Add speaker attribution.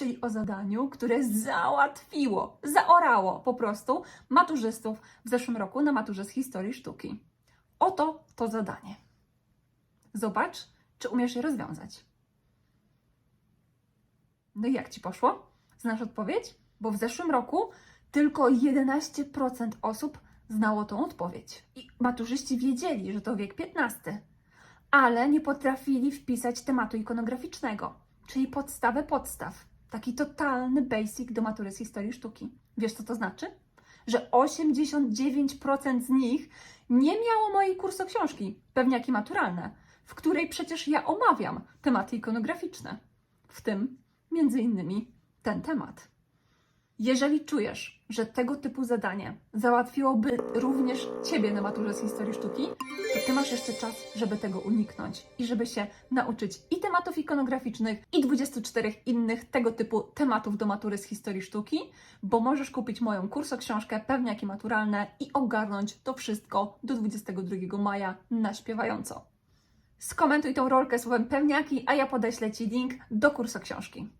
Speaker 1: czyli o zadaniu, które załatwiło, zaorało po prostu maturzystów w zeszłym roku na maturze z historii sztuki. Oto to zadanie. Zobacz, czy umiesz je rozwiązać. No i jak ci poszło? Znasz odpowiedź? Bo w zeszłym roku tylko 11% osób znało tą odpowiedź. I maturzyści wiedzieli, że to wiek XV, ale nie potrafili wpisać tematu ikonograficznego, czyli podstawę podstaw. Taki totalny basic do matury z historii sztuki. Wiesz, co to znaczy? Że 89% z nich nie miało mojej kursoksiążki, pewniaki maturalne, w której przecież ja omawiam tematy ikonograficzne. W tym między innymi ten temat. Jeżeli czujesz, że tego typu zadanie załatwiłoby również Ciebie na maturze z historii sztuki, to Ty masz jeszcze czas, żeby tego uniknąć i żeby się nauczyć i tematów ikonograficznych, i 24 innych tego typu tematów do matury z historii sztuki, bo możesz kupić moją kursoksiążkę Pewniaki maturalne i ogarnąć to wszystko do 22 maja na śpiewająco. Skomentuj tą rolkę słowem pewniaki, a ja podeślę Ci link do kursoksiążki.